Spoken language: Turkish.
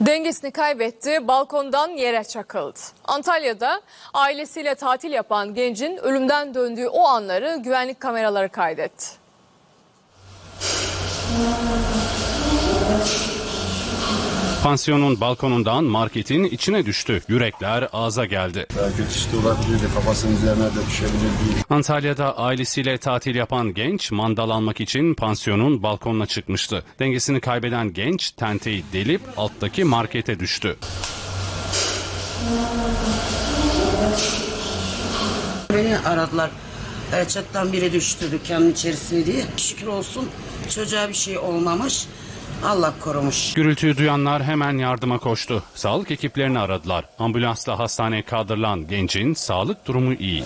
Dengesini kaybetti, balkondan yere çakıldı. Antalya'da ailesiyle tatil yapan gencin ölümden döndüğü o anları güvenlik kameraları kaydetti. Pansiyonun balkonundan marketin içine düştü. Yürekler ağza geldi. Kötü işte olabilirdi. Kafasının üzerine de düşebilirdi. Antalya'da ailesiyle tatil yapan genç mandal almak için pansiyonun balkonuna çıkmıştı. Dengesini kaybeden genç tenteyi delip alttaki markete düştü. Beni aradılar. E, Çattan biri düştü dükkanın içerisine diye. Şükür olsun çocuğa bir şey olmamış. Allah korumuş. Gürültüyü duyanlar hemen yardıma koştu. Sağlık ekiplerini aradılar. Ambulansla hastaneye kaldırılan gencin sağlık durumu iyi.